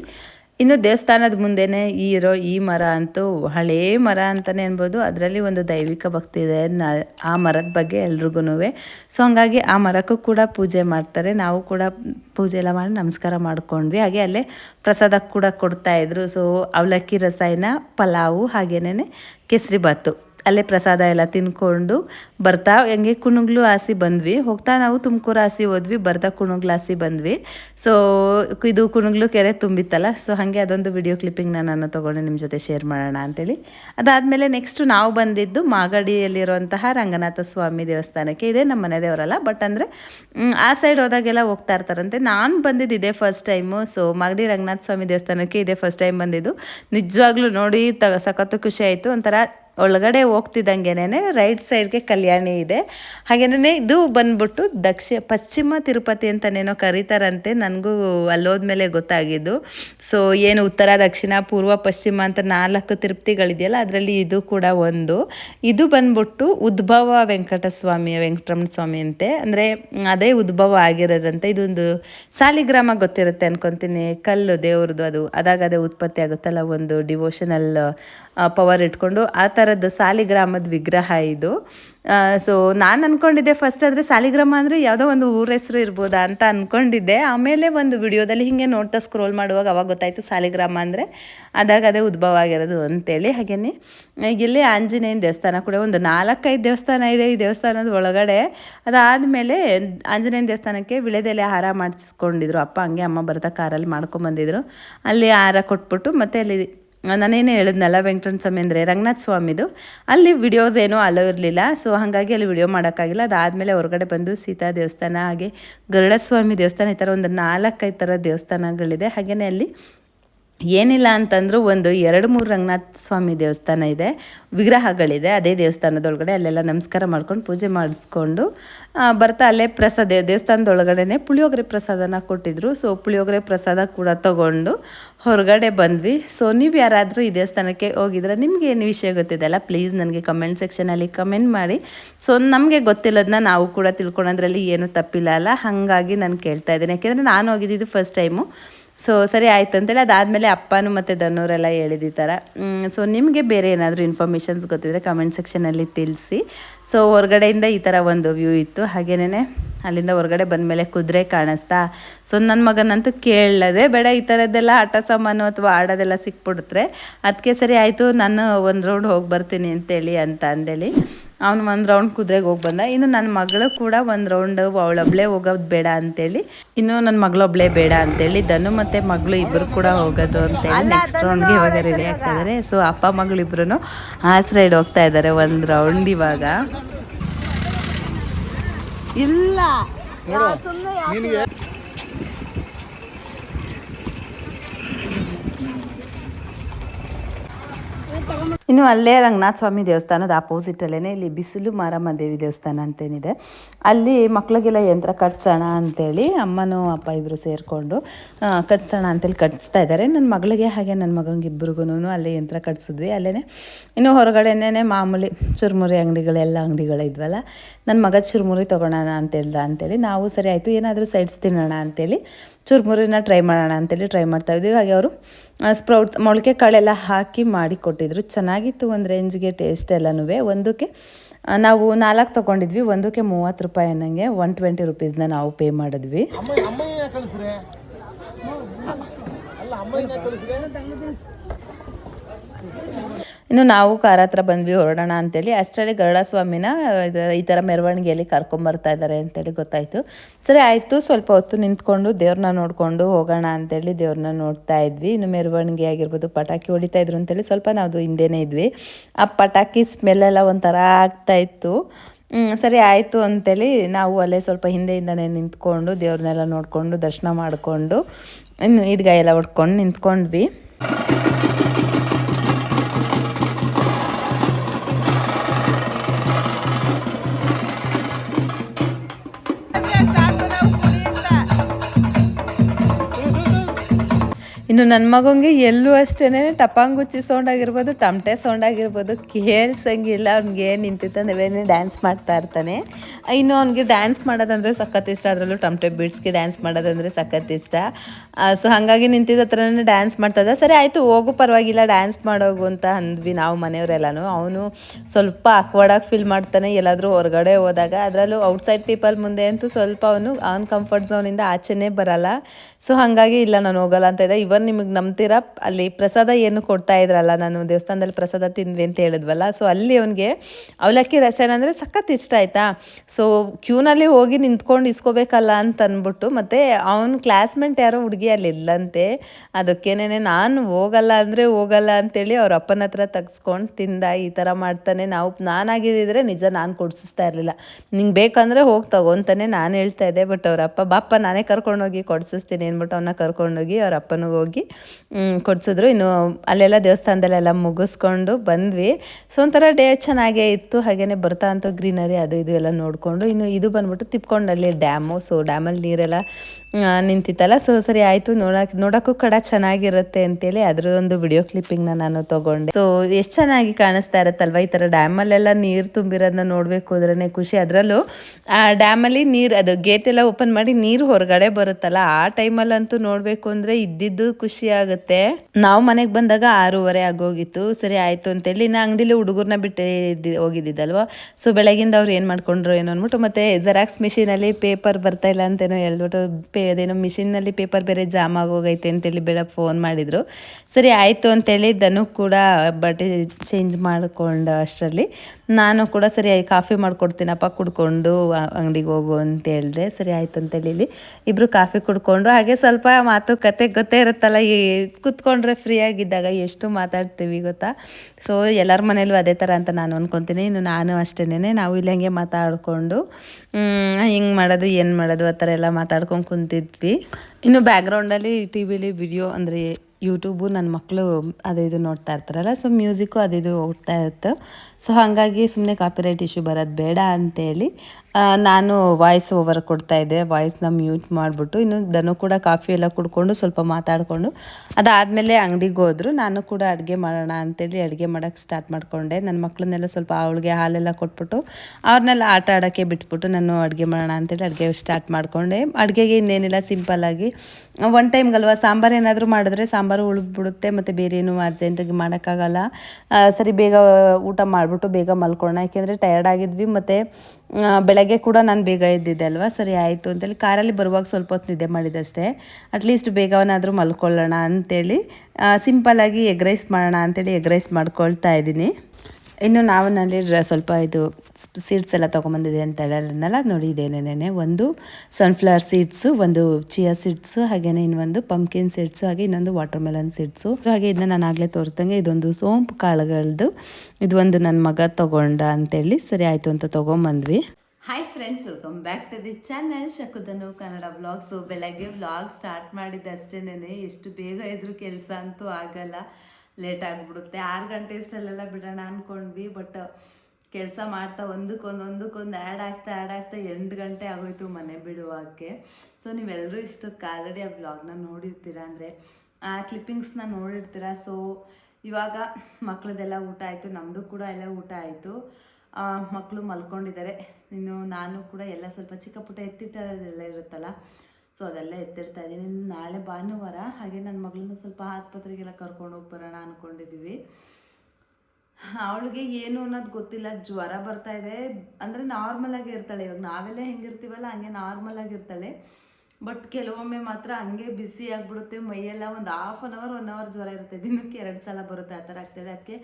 ಇನ್ನು ದೇವಸ್ಥಾನದ ಮುಂದೆನೇ ಈ ಇರೋ ಈ ಮರ ಅಂತೂ ಹಳೇ ಮರ ಅಂತಲೇ ಅನ್ಬೋದು. ಅದರಲ್ಲಿ ಒಂದು ದೈವಿಕ ಭಕ್ತಿ ಇದೆ. ಆ ಮರದ ಬಗ್ಗೆ ಎಲ್ರಿಗೂ ಸೊ ಹಂಗಾಗಿ ಆ ಮರಕ್ಕೂ ಕೂಡ ಪೂಜೆ ಮಾಡ್ತಾರೆ. ನಾವು ಕೂಡ ಪೂಜೆ ಎಲ್ಲ ಮಾಡಿ ನಮಸ್ಕಾರ ಮಾಡ್ಕೊಂಡ್ವಿ. ಹಾಗೆ ಅಲ್ಲೇ ಪ್ರಸಾದ ಕೂಡ ಕೊಡ್ತಾಯಿದ್ರು ಸೊ ಅವಲಕ್ಕಿ ರಸಾಯನ, ಪಲಾವು ಹಾಗೇನೇ ಕೇಸರಿ ಬಾತು ಅಲ್ಲೇ ಪ್ರಸಾದ ಎಲ್ಲ ತಿನ್ಕೊಂಡು ಬರ್ತಾ, ಹಂಗೆ ಕುಣುಗ್ಲು ಆಸಿ ಬಂದ್ವಿ. ಹೋಗ್ತಾ ನಾವು ತುಮಕೂರು ಆಸಿ ಹೋದ್ವಿ, ಬರ್ತಾ ಕುಣುಗ್ಲು ಆಸಿ ಬಂದ್ವಿ. ಸೊ ಇದು ಕುಣುಗ್ಲು ಕೆರೆ ತುಂಬಿತ್ತಲ್ಲ ಸೊ ಹಾಗೆ ಅದೊಂದು ವಿಡಿಯೋ ಕ್ಲಿಪ್ಪಿಂಗ್ ನಾನು ತೊಗೊಂಡು ನಿಮ್ಮ ಜೊತೆ ಶೇರ್ ಮಾಡೋಣ ಅಂತೇಳಿ. ಅದಾದಮೇಲೆ ನೆಕ್ಸ್ಟ್ ನಾವು ಬಂದಿದ್ದು ಮಾಗಡಿಯಲ್ಲಿರುವಂತಹ ರಂಗನಾಥ ಸ್ವಾಮಿ ದೇವಸ್ಥಾನಕ್ಕೆ. ಇದೆ ನಮ್ಮ ಮನೆ ದೇವರಲ್ಲ ಬಟ್ ಅಂದರೆ ಆ ಸೈಡ್ ಹೋದಾಗೆಲ್ಲ ಹೋಗ್ತಾ ಇರ್ತಾರಂತೆ. ನಾನು ಬಂದಿದ್ದು ಇದೇ first time so Magadi Ranganatha Swamy ದೇವಸ್ಥಾನಕ್ಕೆ ಇದೇ ಫಸ್ಟ್ ಟೈಮ್ ಬಂದಿದ್ದು. ನಿಜವಾಗ್ಲೂ ನೋಡಿ, ತ, ಸಖತ್ತು ಖುಷಿ ಆಯಿತು. ಒಂಥರ ಒಳಗಡೆ ಹೋಗ್ತಿದ್ದಂಗೆನೇ ರೈಟ್ ಸೈಡ್ಗೆ ಕಲ್ಯಾಣಿ ಇದೆ. ಹಾಗೆನೇ ಇದು ಬಂದ್ಬಿಟ್ಟು ದಕ್ಷಿಣ ಪಶ್ಚಿಮ ತಿರುಪತಿ ಅಂತನೇನೋ ಕರೀತಾರಂತೆ, ನನಗೂ ಅಲ್ಲೋದ್ಮೇಲೆ ಗೊತ್ತಾಗಿದ್ದು. ಸೊ ಏನು ಉತ್ತರ, ದಕ್ಷಿಣ, ಪೂರ್ವ, ಪಶ್ಚಿಮ ಅಂತ ನಾಲ್ಕು ತಿರುಪ್ತಿಗಳಿದೆಯಲ್ಲ, ಅದರಲ್ಲಿ ಇದು ಕೂಡ ಒಂದು. ಇದು ಬಂದ್ಬಿಟ್ಟು ಉದ್ಭವ ವೆಂಕಟಸ್ವಾಮಿ ವೆಂಕಟರಮಣ ಸ್ವಾಮಿ ಅಂತೆ. ಅಂದರೆ ಅದೇ ಉದ್ಭವ ಆಗಿರೋದಂತೆ. ಇದೊಂದು ಸಾಲಿಗ್ರಾಮ ಗೊತ್ತಿರುತ್ತೆ ಅನ್ಕೊತೀನಿ. ಕಲ್ಲು, ದೇವ್ರದ್ದು ಅದು, ಅದಾಗದೇ ಉತ್ಪತ್ತಿ ಆಗುತ್ತಲ್ಲ, ಒಂದು ಡಿವೋಷನಲ್ ಪವರ್ ಇಟ್ಕೊಂಡು ಆ ಥರದ್ದು ಸಾಲಿಗ್ರಾಮದ ವಿಗ್ರಹ ಇದು. ಸೊ ನಾನು ಅಂದ್ಕೊಂಡಿದ್ದೆ ಫಸ್ಟ್ ಆದರೆ ಸಾಲಿಗ್ರಾಮ ಅಂದರೆ ಯಾವುದೋ ಒಂದು ಊರ ಹೆಸರು ಇರ್ಬೋದಾ ಅಂತ ಅಂದ್ಕೊಂಡಿದ್ದೆ ಆಮೇಲೆ ಒಂದು ವಿಡಿಯೋದಲ್ಲಿ ಹೀಗೆ ನೋಡ್ತಾ ಸ್ಕ್ರೋಲ್ ಮಾಡುವಾಗ ಅವಾಗ ಗೊತ್ತಾಯಿತು ಸಾಲಿಗ್ರಾಮ ಅಂದರೆ ಅದಾಗ ಅದೇ ಉದ್ಭವ ಆಗಿರೋದು ಅಂತೇಳಿ. ಹಾಗೆಯೇ ಇಲ್ಲಿ ಆಂಜನೇಯನ ದೇವಸ್ಥಾನ ಕೂಡ ಒಂದು ನಾಲ್ಕೈದು ದೇವಸ್ಥಾನ ಇದೆ ಈ ದೇವಸ್ಥಾನದ ಒಳಗಡೆ. ಅದಾದಮೇಲೆ ಆಂಜನೇಯನ ದೇವಸ್ಥಾನಕ್ಕೆ ವಿಳೆದೆಲೆ ಹಾರ ಮಾಡಿಸ್ಕೊಂಡಿದ್ರು. ಅಪ್ಪ ಹಂಗೆ ಅಮ್ಮ ಬರ್ತಾ ಕಾರಲ್ಲಿ ಮಾಡ್ಕೊಂಬಂದಿದ್ರು. ಅಲ್ಲಿ ಹಾರ ಕೊಟ್ಬಿಟ್ಟು ಮತ್ತೆ ಅಲ್ಲಿ ನಾನೇನು ಹೇಳಿದ್ನಲ್ಲ ವೆಂಕಟರಮಣ ಸ್ವಾಮಿ ಅಂದರೆ ರಂಗನಾಥ ಸ್ವಾಮಿದು. ಅಲ್ಲಿ ವಿಡಿಯೋಸ್ ಏನೂ ಅಲೋ ಇರಲಿಲ್ಲ. ಸೊ ಹಾಗಾಗಿ ಅಲ್ಲಿ ವಿಡಿಯೋ ಮಾಡೋಕ್ಕಾಗಿಲ್ಲ. ಅದಾದಮೇಲೆ ಹೊರಗಡೆ ಬಂದು ಸೀತಾ ದೇವಸ್ಥಾನ, ಹಾಗೆ ಗರುಡ ಸ್ವಾಮಿ ದೇವಸ್ಥಾನ ಈ ಥರ ಒಂದು ನಾಲ್ಕೈದು ಥರ ದೇವಸ್ಥಾನಗಳಿದೆ. ಹಾಗೆಯೇ ಅಲ್ಲಿ ಏನಿಲ್ಲ ಅಂತಂದರೂ ಒಂದು ಎರಡು ಮೂರು ರಂಗನಾಥ ಸ್ವಾಮಿ ದೇವಸ್ಥಾನ ಇದೆ, ವಿಗ್ರಹಗಳಿದೆ, ಅದೇ ದೇವಸ್ಥಾನದೊಳಗಡೆ ಅಲ್ಲೆಲ್ಲ ನಮಸ್ಕಾರ ಮಾಡ್ಕೊಂಡು ಪೂಜೆ ಮಾಡಿಸ್ಕೊಂಡು ಬರ್ತಾ ಅಲ್ಲೇ ಪ್ರಸಾದ ದೇವಸ್ಥಾನದೊಳಗಡೆ ಪುಳಿಯೋಗರೆ ಪ್ರಸಾದನ ಕೊಟ್ಟಿದ್ರು. ಸೊ ಪುಳಿಯೋಗರೆ ಪ್ರಸಾದ ಕೂಡ ತಗೊಂಡು ಹೊರಗಡೆ ಬಂದ್ವಿ. ಸೊ ನೀವು ಯಾರಾದರೂ ಈ ದೇವಸ್ಥಾನಕ್ಕೆ ಹೋಗಿದ್ರೆ ನಿಮಗೆ ಏನು ವಿಷಯ ಗೊತ್ತಿದೆಯಲ್ಲ ಪ್ಲೀಸ್ ನನಗೆ ಕಮೆಂಟ್ ಸೆಕ್ಷನಲ್ಲಿ ಕಮೆಂಟ್ ಮಾಡಿ. ಸೊ ನಮಗೆ ಗೊತ್ತಿಲ್ಲದನ್ನ ನಾವು ಕೂಡ ತಿಳ್ಕೊಳೋದ್ರಲ್ಲಿ ಏನು ತಪ್ಪಿಲ್ಲ ಅಲ್ಲ? ಹಾಗಾಗಿ ನಾನು ಕೇಳ್ತಾ ಇದ್ದೀನಿ. ಯಾಕೆಂದರೆ ನಾನು ಹೋಗಿದ್ದು ಫಸ್ಟ್ ಟೈಮು ಸೊ ಸರಿ, ಆಯ್ತು ಅಂತೇಳಿ, ಅದಾದಮೇಲೆ ಅಪ್ಪನೂ ಮತ್ತು ದನ್ನೂರೆಲ್ಲ ಹೇಳಿದ ಥರ ಸೊ ನಿಮಗೆ ಬೇರೆ ಏನಾದರೂ ಇನ್ಫಾರ್ಮೇಷನ್ಸ್ ಗೊತ್ತಿದ್ರೆ ಕಮೆಂಟ್ ಸೆಕ್ಷನಲ್ಲಿ ತಿಳಿಸಿ. ಸೊ ಹೊರಗಡೆಯಿಂದ ಈ ಥರ ಒಂದು ವ್ಯೂ ಇತ್ತು. ಹಾಗೇನೇ ಅಲ್ಲಿಂದ ಹೊರಗಡೆ ಬಂದಮೇಲೆ ಕುದುರೆ ಕಾಣಿಸ್ತಾ. ಸೊ ನನ್ನ ಮಗನಂತೂ ಕೇಳದೆ, ಬೇಡ, ಈ ಥರದ್ದೆಲ್ಲ ಆಟ ಸಾಮಾನು ಅಥವಾ ಆಡೋದೆಲ್ಲ ಸಿಕ್ಬಿಡುತ್ತೆ. ಅದಕ್ಕೆ ಸರಿ, ಆಯಿತು, ನಾನು ಒಂದು ರೌಂಡ್ ಹೋಗಿ ಬರ್ತೀನಿ ಅಂತೇಳಿ ಅಂತ ಅಂದೇಳಿ. ಅವನು ಒಂದು ರೌಂಡ್ ಕುದುರೆಗೆ ಹೋಗಿ ಬಂದ. ಇನ್ನು ನನ್ನ ಮಗಳು ಕೂಡ ಒಂದು ರೌಂಡ್ ಅವಳೊಬ್ಳೆ ಹೋಗೋದು ಬೇಡ ಅಂತೇಳಿ. ಇನ್ನು ನನ್ನ ಮಗಳೊಬ್ಳೆ ಬೇಡ ಅಂತೇಳಿ. ಧನು ಮತ್ತು ಮಗಳು ಇಬ್ಬರು ಕೂಡ ಹೋಗೋದು ಅಂತೇಳಿ ನೆಕ್ಸ್ಟ್ ರೌಂಡ್ಗೆ ಇವಾಗ ರೆಡಿ ಆಗ್ತಾ ಇದ್ದಾರೆ ಸೊ ಅಪ್ಪ ಮಗಳಿಬ್ರು ಆ ಸೈಡ್ ಹೋಗ್ತಾ ಇದ್ದಾರೆ ಒಂದು ರೌಂಡ್ ಇವಾಗ. ಇಲ್ಲ. ಇನ್ನು ಅಲ್ಲೇ ರಂಗನಾಥ ಸ್ವಾಮಿ ದೇವಸ್ಥಾನದ ಆಪೋಸಿಟಲ್ಲೇ ಇಲ್ಲಿ ಬಿಸಿಲು ಮಾರಮ್ಮ ದೇವಿ ದೇವಸ್ಥಾನ ಅಂತೇನಿದೆ. ಅಲ್ಲಿ ಮಕ್ಳಿಗೆಲ್ಲ ಯಂತ್ರ ಕಟ್ಸೋಣ ಅಂತೇಳಿ ಅಮ್ಮನೂ ಅಪ್ಪ ಇಬ್ಬರು ಸೇರಿಕೊಂಡು ಕಟ್ಸೋಣ ಅಂತೇಳಿ ಕಟ್ಸ್ತಾ ಇದ್ದಾರೆ. ನನ್ನ ಮಗಳಿಗೆ ಹಾಗೆ ನನ್ನ ಮಗನಿಗೆ ಇಬ್ಬರಿಗೂ ಅಲ್ಲೇ ಯಂತ್ರ ಕಟ್ಸಿದ್ವಿ. ಅಲ್ಲೇ ಇನ್ನು ಹೊರಗಡೆನೇ ಮಾಮೂಲಿ ಚುರುಮುರಿ ಅಂಗಡಿಗಳೆಲ್ಲ ಅಂಗಡಿಗಳಿದ್ವಲ್ಲ ನನ್ನ ಮಗ ಚುರುಮುರಿ ತೊಗೊಳೋಣ ಅಂತೇಳ್ದ ಅಂತೇಳಿ, ನಾವು ಸರಿ ಆಯಿತು, ಏನಾದರೂ ಸೈಡ್ಸ್ ತಿನ್ನೋಣ ಅಂತೇಳಿ ಚುರುಮುರಿನ ಟ್ರೈ ಮಾಡೋಣ ಅಂತೇಳಿ ಟ್ರೈ ಮಾಡ್ತಾ ಇದ್ವಿ ಹಾಗೆ ಅವರು ಸ್ಪ್ರೌಟ್ಸ್, ಮೊಳಕೆ ಕಾಳೆಲ್ಲ ಹಾಕಿ ಮಾಡಿ ಕೊಟ್ಟಿದ್ರು. ಚೆನ್ನಾಗಿತ್ತು ಒಂದು ರೇಂಜ್ಗೆ ಟೇಸ್ಟ್ ಎಲ್ಲನೂ ಒಂದಕ್ಕೆ ನಾವು ನಾಲ್ಕು ತೊಗೊಂಡಿದ್ವಿ. ಒಂದಕ್ಕೆ ಮೂವತ್ತು ರೂಪಾಯಿ ಅನ್ನಂಗೆ ಒನ್ ಟ್ವೆಂಟಿ ರುಪೀಸ್ನ ನಾವು ಪೇ ಮಾಡಿದ್ವಿ. ಇನ್ನು ನಾವು ಕಾರ ಹತ್ರ ಬಂದ್ವಿ, ಹೊರಡೋಣ ಅಂತೇಳಿ. ಅಷ್ಟರಲ್ಲಿ ಗರುಡ ಸ್ವಾಮಿನ ಈ ಥರ ಮೆರವಣಿಗೆಯಲ್ಲಿ ಕರ್ಕೊಂಬರ್ತಾ ಇದ್ದಾರೆ ಅಂತೇಳಿ ಗೊತ್ತಾಯಿತು. ಸರಿ, ಆಯಿತು. ಸ್ವಲ್ಪ ಹೊತ್ತು ನಿಂತ್ಕೊಂಡು ದೇವ್ರನ್ನ ನೋಡಿಕೊಂಡು ಹೋಗೋಣ ಅಂತೇಳಿ ದೇವ್ರನ್ನ ನೋಡ್ತಾ ಇದ್ವಿ. ಇನ್ನು ಮೆರವಣಿಗೆ ಆಗಿರ್ಬೋದು, ಪಟಾಕಿ ಹೊಡಿತಾ ಇದ್ರು ಅಂತೇಳಿ ಸ್ವಲ್ಪ ನಾವು ಹಿಂದೆನೇ ಇದ್ವಿ. ಆ ಪಟಾಕಿ ಸ್ಮೆಲ್ಲೆಲ್ಲ ಒಂಥರ ಆಗ್ತಾಯಿತ್ತು ಸರಿ, ಆಯಿತು ಅಂತೇಳಿ ನಾವು ಅಲ್ಲೇ ಸ್ವಲ್ಪ ಹಿಂದೆಯಿಂದನೇ ನಿಂತ್ಕೊಂಡು ದೇವ್ರನ್ನೆಲ್ಲ ನೋಡಿಕೊಂಡು ದರ್ಶನ ಮಾಡಿಕೊಂಡು ಇನ್ನು ಈದ್ಗಾಯೆಲ್ಲ ಹೊಡ್ಕೊಂಡು ನಿಂತ್ಕೊಂಡ್ವಿ. ಇನ್ನು ನನ್ನ ಮಗಂಗೆ ಎಲ್ಲೂ ಅಷ್ಟೇ ಟಪಾಂಗುಚ್ಚಿ ಸೌಂಡ್ ಆಗಿರ್ಬೋದು, ಟಮಟೆ ಸೌಂಡ್ ಆಗಿರ್ಬೋದು, ಕೇಳ್ಸಂಗಿಲ್ಲ. ಅವ್ನಿಗೆ ನಿಂತಿತ್ತಂದೇನೆ ಡ್ಯಾನ್ಸ್ ಮಾಡ್ತಾ ಇರ್ತಾನೆ. ಇನ್ನು ಅವ್ನಿಗೆ ಡ್ಯಾನ್ಸ್ ಮಾಡೋದಂದ್ರೆ ಸಖತ್ ಇಷ್ಟ. ಅದರಲ್ಲೂ ಟಮಟೆ ಬೀಟ್ಸ್ಗೆ ಡ್ಯಾನ್ಸ್ ಮಾಡೋದಂದರೆ ಸಖತ್ ಇಷ್ಟ. ಸೊ ಹಾಗಾಗಿ ನಿಂತಿದ್ದ ಹತ್ರನೇ ಡ್ಯಾನ್ಸ್ ಮಾಡ್ತಾ ಸರಿ, ಆಯಿತು, ಹೋಗು, ಪರವಾಗಿಲ್ಲ ಡ್ಯಾನ್ಸ್ ಮಾಡೋಗು ಅಂತ ಅಂದ್ವಿ ನಾವು ಮನೆಯವರೆಲ್ಲನೂ. ಅವನು ಸ್ವಲ್ಪ ಅಕ್ವರ್ಡಾಗಿ ಫೀಲ್ ಮಾಡ್ತಾನೆ. ಎಲ್ಲಾದರೂ ಹೊರಗಡೆ ಹೋದಾಗ. ಅದರಲ್ಲೂ ಔಟ್ಸೈಡ್ ಪೀಪಲ್ ಮುಂದೆ ಅಂತೂ ಸ್ವಲ್ಪ ಅವನು ಆನ್ ಕಂಫರ್ಟ್ ಝೋನಿಂದ ಆಚೆನೇ ಬರಲ್ಲ. ಸೊ ಹಾಗಾಗಿ ಇಲ್ಲ, ನಾನು ಹೋಗಲ್ಲ ಅಂತ ಇದ್ದೆ ಇವನ್ ನಿಮಗೆ ನಂಬ್ತೀರ? ಅಲ್ಲಿ ಪ್ರಸಾದ ಏನು ಕೊಡ್ತಾ ಇದ್ರಲ್ಲ, ನಾನು ದೇವಸ್ಥಾನದಲ್ಲಿ ಪ್ರಸಾದ ತಿಂದ್ವಿ ಅಂತ ಹೇಳಿದ್ವಲ್ಲ. ಸೊ ಅಲ್ಲಿ ಅವನಿಗೆ ಅವಲಕ್ಕಿ ರಸ ಅಂದರೆ ಸಖತ್ ಇಷ್ಟ ಆಯ್ತಾ? ಸೊ ಕ್ಯೂನಲ್ಲಿ ಹೋಗಿ ನಿಂತ್ಕೊಂಡು ಇಸ್ಕೋಬೇಕಲ್ಲ ಅಂತ ಅಂದ್ಬಿಟ್ಟು, ಮತ್ತು ಅವ್ನ ಕ್ಲಾಸ್ಮೇಟ್ ಯಾರೋ ಹುಡುಗಿ ಅಲ್ಲಿ ಇಲ್ಲಂತೆ. ಅದಕ್ಕೇನೆ ನಾನು ಹೋಗಲ್ಲ ಅಂದರೆ ಹೋಗಲ್ಲ ಅಂತೇಳಿ ಅವ್ರ ಅಪ್ಪನ ಹತ್ರ ತಗ್ಸ್ಕೊಂಡು ತಿಂದ, ಈ ಥರ ಮಾಡ್ತಾನೆ. ನಾವು ನಾನಾಗಿದ್ದಿದ್ರೆ ನಿಜ ನಾನು ಕೊಡ್ಸಿಸ್ತಾ ಇರಲಿಲ್ಲ. ನಿಂಗೆ ಬೇಕಂದರೆ ಹೋಗಿ ತಗೊಂತಾನೆ ನಾನು ಹೇಳ್ತಾ ಇದ್ದೆ. ಬಟ್ ಅವರಪ್ಪ ಬಾಪ್ಪ, ನಾನೇ ಕರ್ಕೊಂಡೋಗಿ ಕೊಡ್ಸಿಸ್ತೀನಿ ಅಂದ್ಬಿಟ್ಟು ಅವನ್ನ ಕರ್ಕೊಂಡೋಗಿ ಅವ್ರ ಅಪ್ಪನಿಗೆ ಹೋಗಿ ಕೊಡ್ಸಿದ್ರು. ಇನ್ನು ಅಲ್ಲೆಲ್ಲ ದೇವಸ್ಥಾನದಲ್ಲೆಲ್ಲ ಮುಗಿಸ್ಕೊಂಡು ಬಂದ್ವಿ. ಸೊ, ಒಂಥರ ಡೇ ಚೆನ್ನಾಗೇ ಇತ್ತು. ಹಾಗೇನೆ ಬರ್ತಾ ಅಂತ ಗ್ರೀನರಿ ಅದು ಇದು ಎಲ್ಲ ನೋಡಿಕೊಂಡು, ಇನ್ನು ಇದು ಬಂದ್ಬಿಟ್ಟು ತಿಪ್ಕೊಂಡಲ್ಲಿ ಡ್ಯಾಮು. ಸೊ, ಡ್ಯಾಮಲ್ಲಿ ನೀರೆಲ್ಲ ನಿಂತಿತ್ತಲ್ಲ. ಸೊ, ಸರಿ, ಆಯಿತು. ನೋಡಕ್ಕೆ ನೋಡೋಕ್ಕೂ ಕಡ ಚೆನ್ನಾಗಿರುತ್ತೆ ಅಂತೇಳಿ ಒಂದು ವಿಡಿಯೋ ಕ್ಲಿಪ್ಪಿಂಗ್ನ ನಾನು ತೊಗೊಂಡೆ. ಸೊ, ಎಷ್ಟು ಚೆನ್ನಾಗಿ ಕಾಣಿಸ್ತಾ ಇರುತ್ತಲ್ವ ಈ ಥರ ಡ್ಯಾಮಲ್ಲೆಲ್ಲ ನೀರು ತುಂಬಿರೋದನ್ನ ನೋಡಬೇಕು ಅಂದ್ರೆ ಖುಷಿ. ಅದರಲ್ಲೂ, ಆ ಡ್ಯಾಮಲ್ಲಿ ನೀರು, ಅದು ಗೇಟ್ ಎಲ್ಲ ಓಪನ್ ಮಾಡಿ ನೀರು ಹೊರಗಡೆ ಬರುತ್ತಲ್ಲ, ಆ ಟೈಮಲ್ಲಂತೂ ನೋಡಬೇಕು ಅಂದರೆ ಇದ್ದಿದ್ದು ಖುಷಿ ಆಗುತ್ತೆ. ನಾವು ಮನೆಗೆ ಬಂದಾಗ ಆರೂವರೆ ಆಗೋಗಿತ್ತು. ಸರಿ, ಆಯಿತು ಅಂತೇಳಿ ನಾ ಅಂಗಡಿಲಿ ಹುಡುಗರನ್ನ ಬಿಟ್ಟು ಹೋಗಿದ್ದಿದ್ದಲ್ವ? ಸೊ ಬೆಳಗಿಂದ ಅವ್ರು ಏನು ಮಾಡ್ಕೊಂಡ್ರು ಏನೋ ಅಂದ್ಬಿಟ್ಟು ಮತ್ತೆ ಜೆರಾಕ್ಸ್ ಮಿಷಿನಲ್ಲಿ ಪೇಪರ್ ಬರ್ತಾ ಇಲ್ಲ ಅಂತೇನೋ ಹೇಳ್ಬಿಟ್ಟು ಪೇ ಅದೇನೋ ಮಿಷಿನಲ್ಲಿ ಪೇಪರ್ ಬೇರೆ ಜಾಮ್ ಆಗೋಗೈತೆ ಅಂತೇಳಿ ಬೇಡ ಫೋನ್ ಮಾಡಿದರು. ಸರಿ, ಆಯಿತು ಅಂತೇಳಿ ದನು ಕೂಡ ಬಟ್ಟೆ ಚೇಂಜ್ ಮಾಡಿಕೊಂಡು ಅಷ್ಟರಲ್ಲಿ. ನಾನು ಕೂಡ ಸರಿ ಕಾಫಿ ಮಾಡ್ಕೊಡ್ತೀನಪ್ಪ ಕುಡ್ಕೊಂಡು ಅಂಗಡಿಗೆ ಹೋಗು ಅಂತ ಹೇಳಿದೆ. ಸರಿ, ಆಯ್ತು ಅಂತೇಳಿ ಇಲ್ಲಿ ಇಬ್ಬರು ಕಾಫಿ ಕುಡ್ಕೊಂಡು ಸ್ವಲ್ಪ ಮಾತುಕತೆ ಗೊತ್ತೇ ಇರುತ್ತಲ್ಲ, ಈ ಕುತ್ಕೊಂಡ್ರೆ ಫ್ರೀ ಆಗಿದ್ದಾಗ ಎಷ್ಟು ಮಾತಾಡ್ತೀವಿ ಗೊತ್ತಾ? ಸೊ ಎಲ್ಲರ ಮನೇಲೂ ಅದೇ ಥರ ಅಂತ ನಾನು ಅಂದ್ಕೊತೀನಿ ಇನ್ನು ನಾನು ಅಷ್ಟೇನೆ ನಾವು ಇಲ್ಲಿ ಹಂಗೆ ಮಾತಾಡಿಕೊಂಡು ಹಿಂಗೆ ಮಾಡೋದು, ಏನು ಮಾಡೋದು, ಆ ಥರ ಎಲ್ಲ ಮಾತಾಡ್ಕೊಂಡು ಕುಂತಿದ್ವಿ. ಇನ್ನು ಬ್ಯಾಕ್ಗ್ರೌಂಡಲ್ಲಿ ಟಿ ವಿಲಿ ವಿಡಿಯೋ ಅಂದರೆ ಯೂಟ್ಯೂಬು ನನ್ನ ಮಕ್ಕಳು ಅದು ಇದು ನೋಡ್ತಾ ಇರ್ತಾರಲ್ಲ ಸೊ ಮ್ಯೂಸಿಕ್ಕು ಅದು ಇದು ಹೋಗ್ತಾ ಇರುತ್ತೆ ಸೊ ಹಾಗಾಗಿ ಸುಮ್ಮನೆ ಕಾಪಿರೈಟ್ ಇಶ್ಯೂ ಬರೋದು ಬೇಡ ಅಂತೇಳಿ ನಾನು ವಾಯ್ಸ್ ಓವರ್ ಕೊಡ್ತಾ ಇದ್ದೆ. ವಾಯ್ಸ್ನ ಮ್ಯೂಟ್ ಮಾಡಿಬಿಟ್ಟು, ಇನ್ನು ದನು ಕೂಡ ಕಾಫಿ ಎಲ್ಲ ಕುಡ್ಕೊಂಡು ಸ್ವಲ್ಪ ಮಾತಾಡಿಕೊಂಡು, ಅದಾದಮೇಲೆ ಅಂಗಡಿಗೆ ಹೋದ್ರು. ನಾನು ಕೂಡ ಅಡುಗೆ ಮಾಡೋಣ ಅಂತೇಳಿ ಅಡುಗೆ ಮಾಡೋಕ್ಕೆ ಸ್ಟಾರ್ಟ್ ಮಾಡಿಕೊಂಡೆ. ನನ್ನ ಮಕ್ಕಳನ್ನೆಲ್ಲ ಸ್ವಲ್ಪ ಅವಳಿಗೆ ಹಾಲೆಲ್ಲ ಕೊಟ್ಬಿಟ್ಟು ಅವ್ರನ್ನೆಲ್ಲ ಆಟ ಆಡೋಕ್ಕೆ ಬಿಟ್ಬಿಟ್ಟು ನಾನು ಅಡುಗೆ ಮಾಡೋಣ ಅಂತೇಳಿ ಅಡುಗೆ ಸ್ಟಾರ್ಟ್ ಮಾಡಿಕೊಂಡೆ. ಅಡುಗೆಗೆ ಇನ್ನೇನಿಲ್ಲ ಸಿಂಪಲ್ಲಾಗಿ ಒನ್ ಟೈಮ್ಗಲ್ವ ಸಾಂಬಾರು ಏನಾದರೂ ಮಾಡಿದ್ರೆ ಸಾಂಬಾರು ಉಳಿಬಿಡುತ್ತೆ, ಮತ್ತು ಬೇರೆ ಏನು ಅರ್ಜೆಂಟಾಗಿ ಮಾಡೋಕ್ಕಾಗಲ್ಲ. ಸರಿ, ಬೇಗ ಊಟ ಮಾಡಿಬಿಟ್ಟು ಬೇಗ ಮಲ್ಕೊಳ್ಳೋಣ ಯಾಕೆಂದರೆ ಟಯರ್ಡ್ ಆಗಿದ್ವಿ, ಮತ್ತು ಬೆಳಗ್ಗೆ ಕೂಡ ನಾನು ಬೇಗ ಇದ್ದಿದ್ದೆ ಅಲ್ವಾ? ಸರಿ, ಆಯಿತು ಅಂತೇಳಿ ಕಾರಲ್ಲಿ ಬರುವಾಗ ಸ್ವಲ್ಪ ಹೊತ್ತು ನಿದ್ದೆ ಮಾಡಿದ್ದಷ್ಟೇ ಅಟ್ಲೀಸ್ಟ್ ಬೇಗವನ್ನಾದರೂ ಮಲ್ಕೊಳ್ಳೋಣ ಅಂತೇಳಿ ಸಿಂಪಲ್ಲಾಗಿ ಎಗ್ ರೈಸ್ ಮಾಡೋಣ ಅಂಥೇಳಿ ಎಗ್ ರೈಸ್ ಮಾಡ್ಕೊಳ್ತಾ ಇದ್ದೀನಿ. ಇನ್ನು ನಾವು ನಲ್ಲಿ ಸ್ವಲ್ಪ ಇದು ಸೀಡ್ಸ್ ಎಲ್ಲ ತೊಗೊಂಬಂದಿದೆ ಅಂತ ಹೇಳಿದ್ನಲ್ಲ ನೋಡಿ ಒಂದು ಸನ್ಫ್ಲವರ್ ಸೀಡ್ಸು ಒಂದು ಚಿಯಾ ಸೀಡ್ಸು ಹಾಗೆಯೇ ಇನ್ನೊಂದು ಪಂಪ್ಕಿನ್ ಸೀಡ್ಸು ಹಾಗೆ ಇನ್ನೊಂದು ವಾಟರ್ ಮೆಲನ್ ಸೀಡ್ಸು ಹಾಗೆ ಇದನ್ನ ನಾನು ಆಗಲೇ ತೋರಿಸ್ದಂಗೆ ಇದೊಂದು ಸೋಂಪು ಕಾಳುಗಳದ್ದು ಇದು ಒಂದು ನನ್ನ ಮಗ ತಗೊಂಡ ಅಂತೇಳಿ ಸರಿ ಆಯಿತು ಅಂತ ತೊಗೊಂಬಂದ್ವಿ. Hi friends welcome back to the channel ಶಕುದನು Kannada vlogs ಬೆಳಗ್ಗೆ ವ್ಲಾಗ್ ಸ್ಟಾರ್ಟ್ ಮಾಡಿದ್ದಷ್ಟೇನೆ ಎಷ್ಟು ಬೇಗ ಇದ್ರೂ ಕೆಲಸ ಅಂತೂ ಆಗಲ್ಲ. ಲೇಟ್ ಆಗಿಬಿಡುತ್ತೆ. ಆರು ಗಂಟೆ ಇಷ್ಟಲ್ಲೆಲ್ಲ ಬಿಡೋಣ ಅಂದ್ಕೊಂಡ್ವಿ ಬಟ್ ಕೆಲಸ ಮಾಡ್ತಾ ಒಂದಕ್ಕೊಂದು ಒಂದಕ್ಕೊಂದು ಆ್ಯಡ್ ಆಗ್ತಾ ಆ್ಯಡ್ ಆಗ್ತಾ ಎಂಟು ಗಂಟೆ ಆಗೋಯ್ತು ಮನೆ ಬಿಡುವಾಗೆ ಸೊ ನೀವೆಲ್ಲರೂ ಇಷ್ಟಕ್ಕೆ ಆಲ್ರೆಡಿ ಆ ಬ್ಲಾಗ್ನ ನೋಡಿರ್ತೀರ ಅಂದರೆ, ಆ ಕ್ಲಿಪ್ಪಿಂಗ್ಸ್ನ ನೋಡಿರ್ತೀರ? ಸೊ ಇವಾಗ ಮಕ್ಕಳದೆಲ್ಲ ಊಟ ಆಯಿತು ನಮ್ಮದು ಕೂಡ ಎಲ್ಲ ಊಟ ಆಯಿತು. ಮಕ್ಕಳು ಮಲ್ಕೊಂಡಿದ್ದಾರೆ. ಇನ್ನು ನಾನು ಕೂಡ ಎಲ್ಲ ಸ್ವಲ್ಪ ಚಿಕ್ಕ ಪುಟ್ಟ ಎತ್ತಿಟ್ಟದೆಲ್ಲ ಇರುತ್ತಲ್ಲ ಸೊ ಅದೆಲ್ಲ ಎತ್ತಿರ್ತಾ ಇದ್ದೀನಿ. ನಾಳೆ ಭಾನುವಾರ ಹಾಗೆ ನನ್ನ ಮಗಳನ್ನ ಸ್ವಲ್ಪ ಆಸ್ಪತ್ರೆಗೆಲ್ಲ ಕರ್ಕೊಂಡು ಹೋಗಿ ಬರೋಣ ಅಂದ್ಕೊಂಡಿದ್ದೀವಿ ಅವಳಿಗೆ ಏನು ಅನ್ನೋದು ಗೊತ್ತಿಲ್ಲ. ಜ್ವರ ಬರ್ತಾ ಇದೆ. ಅಂದರೆ ನಾರ್ಮಲಾಗಿ ಇರ್ತಾಳೆ. ಇವಾಗ ನಾವೆಲ್ಲ ಹೆಂಗಿರ್ತೀವಲ್ಲ, ಹಂಗೆ ನಾರ್ಮಲ್ ಆಗಿರ್ತಾಳೆ ಬಟ್ ಕೆಲವೊಮ್ಮೆ ಮಾತ್ರ ಹಂಗೆ ಬಿಸಿ ಆಗಿಬಿಡುತ್ತೆ. ಮೈಯೆಲ್ಲ ಒಂದು half an hour one hour ಜ್ವರ ಇರುತ್ತೆ. ದಿನಕ್ಕೆ ಎರಡು ಸಲ ಬರುತ್ತೆ, ಆ ಥರ ಆಗ್ತಾಯಿದೆ ಅದಕ್ಕೆ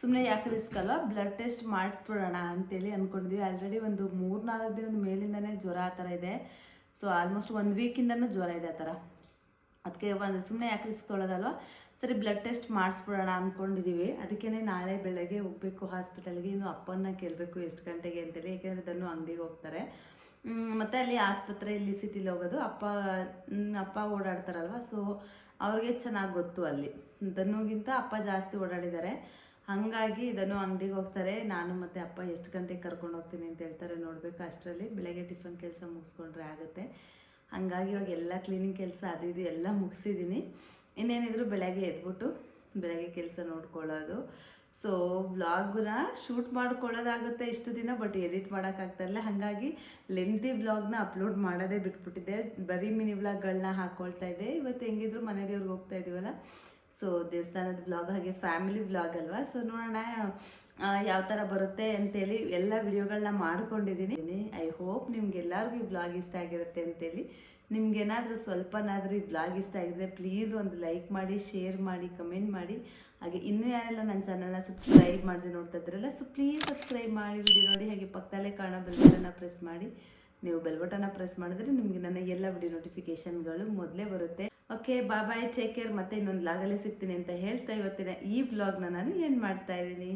ಸುಮ್ಮನೆ ಯಾಕೆ ರಿಸ್ಕ್ ಅಲ್ವಾ? ಬ್ಲಡ್ ಟೆಸ್ಟ್ ಮಾಡಿಸ್ಬಿಡೋಣ ಅಂತೇಳಿ ಅಂದ್ಕೊಂಡಿದ್ವಿ ಆಲ್ರೆಡಿ ಒಂದು ಮೂರು ನಾಲ್ಕು ದಿನದ ಮೇಲಿಂದನೇ ಜ್ವರ ಆ ಥರ ಇದೆ. ಸೊ ಆಲ್ಮೋಸ್ಟ್ ಒಂದು ವೀಕಿಂದನೂ ಜ್ವರ ಇದೆ ಆ ಥರ. ಅದಕ್ಕೆ ಒಂದು ಸುಮ್ಮನೆ ಯಾಕೆ ರಿಸ್ಕ್ ತೊಳೋದಲ್ವ? ಸರಿ ಬ್ಲಡ್ ಟೆಸ್ಟ್ ಮಾಡಿಸ್ಬಿಡೋಣ ಅಂದ್ಕೊಂಡಿದ್ದೀವಿ ಅದಕ್ಕೇ ನಾಳೆ ಬೆಳಗ್ಗೆ ಹೋಗಬೇಕು ಹಾಸ್ಪಿಟಲ್ಗೆ. ಇನ್ನು ಅಪ್ಪನ್ನ ಕೇಳಬೇಕು ಎಷ್ಟು ಗಂಟೆಗೆ ಅಂತೇಳಿ. ಏಕೆಂದರೆ ಅದನ್ನು ಅಂಗಡಿಗೆ ಹೋಗ್ತಾರೆ. ಮತ್ತು ಅಲ್ಲಿ ಆಸ್ಪತ್ರೆ, ಇಲ್ಲಿ ಸಿಟಿಲಿ ಹೋಗೋದು. ಅಪ್ಪ ಅಪ್ಪ ಓಡಾಡ್ತಾರಲ್ವ? ಸೊ ಅವ್ರಿಗೆ ಚೆನ್ನಾಗಿ ಗೊತ್ತು ಅಲ್ಲಿ. ದನ್ನುಗಿಂತ ಅಪ್ಪ ಜಾಸ್ತಿ ಓಡಾಡಿದ್ದಾರೆ. ಹಾಗಾಗಿ ಇದನ್ನು ಅಂಗಡಿಗೆ ಹೋಗ್ತಾರೆ. ನಾನು ಮತ್ತೆ ಅಪ್ಪ ಎಷ್ಟು ಗಂಟೆಗೆ ಕರ್ಕೊಂಡು ಹೋಗ್ತೀನಿ ಅಂತ ಹೇಳ್ತಾರೆ. ನೋಡಬೇಕು ಅಷ್ಟರಲ್ಲಿ ಬೆಳಗ್ಗೆ ಟಿಫನ್ ಕೆಲಸ ಮುಗಿಸ್ಕೊಂಡ್ರೆ ಆಗುತ್ತೆ. ಹಂಗಾಗಿ ಇವಾಗ ಎಲ್ಲ ಕ್ಲೀನಿಂಗ್ ಕೆಲಸ ಅದು ಇದು ಎಲ್ಲ ಮುಗಿಸಿದ್ದೀನಿ. ಇನ್ನೇನಿದ್ರು ಬೆಳಗ್ಗೆ ಎದ್ಬಿಟ್ಟು ಬೆಳಗ್ಗೆ ಕೆಲಸ ನೋಡ್ಕೊಳ್ಳೋದು. ಸೊ ವ್ಲಾಗ್ನ ಶೂಟ್ ಮಾಡ್ಕೊಳ್ಳೋದಾಗುತ್ತೆ ಇಷ್ಟು ದಿನ ಬಟ್ ಎಡಿಟ್ ಮಾಡೋಕ್ಕಾಗ್ತಾಯಿಲ್ಲ ಹಾಗಾಗಿ ಲೆಂತಿ ವ್ಲಾಗ್ನ ಅಪ್ಲೋಡ್ ಮಾಡೋದೇ ಬಿಟ್ಬಿಟ್ಟಿದ್ದೆ. ಬರೀ ಮಿನಿ ವ್ಲಾಗ್ಗಳನ್ನ ಹಾಕ್ಕೊಳ್ತಾ ಇದ್ದೆ. ಇವತ್ತು ಹೆಂಗಿದ್ರು ಮನೆ ದೇವ್ರಿಗೆ ಹೋಗ್ತಾ ಇದೀವಲ್ಲ? ಸೊ ದೇವಸ್ಥಾನದ ವ್ಲಾಗ್ ಹಾಗೆ ಫ್ಯಾಮಿಲಿ ವ್ಲಾಗ್ ಅಲ್ವಾ? ಸೊ ನೋಡೋಣ ಯಾವ ಥರ ಬರುತ್ತೆ ಅಂತೇಳಿ ಎಲ್ಲ ವಿಡಿಯೋಗಳನ್ನ ಮಾಡ್ಕೊಂಡಿದ್ದೀನಿ ಐ ಹೋಪ್ ನಿಮ್ಗೆ ಎಲ್ಲರಿಗೂ ಈ ಬ್ಲಾಗ್ ಇಷ್ಟ ಆಗಿರುತ್ತೆ ಅಂತೇಳಿ. ನಿಮ್ಗೇನಾದರೂ ಸ್ವಲ್ಪನಾದರೂ ಈ ಬ್ಲಾಗ್ ಇಷ್ಟ ಆಗಿದ್ರೆ ಪ್ಲೀಸ್ ಒಂದು ಲೈಕ್ ಮಾಡಿ ಶೇರ್ ಮಾಡಿ ಕಮೆಂಟ್ ಮಾಡಿ. ಹಾಗೆ ಇನ್ನೂ ಯಾರೆಲ್ಲ ನನ್ನ ಚಾನಲ್ನ ಸಬ್ಸ್ಕ್ರೈಬ್ ಮಾಡದೆ ನೋಡ್ತಾ ಇದ್ರಲ್ಲ ಸೊ ಪ್ಲೀಸ್ ಸಬ್ಸ್ಕ್ರೈಬ್ ಮಾಡಿ. ವಿಡಿಯೋ ನೋಡಿ ಹಾಗೆ ಪಕ್ಕದಲ್ಲೇ ಕಾಣೋ ಬೆಲ್ ಬಟನ್ನ ಪ್ರೆಸ್ ಮಾಡಿ. ನೀವು ಬೆಲ್ ಬಟನ್ನ ಪ್ರೆಸ್ ಮಾಡಿದ್ರೆ ನಿಮಗೆ ನನ್ನ ಎಲ್ಲ ವಿಡಿಯೋ ನೋಟಿಫಿಕೇಷನ್ಗಳು ಮೊದಲೇ ಬರುತ್ತೆ. Okay bye bye take care ಮತ್ತೆ ಇನ್ನೊಂದು ಲಾಗಲೇ ಸಿಗ್ತೀನಿ ಅಂತ ಹೇಳ್ತಾ ಇವತ್ತಿನ ಈ ವ್ಲಾಗ್ನ ನಾನು ಏನು ಮಾಡ್ತಾ ಇದ್ದೀನಿ.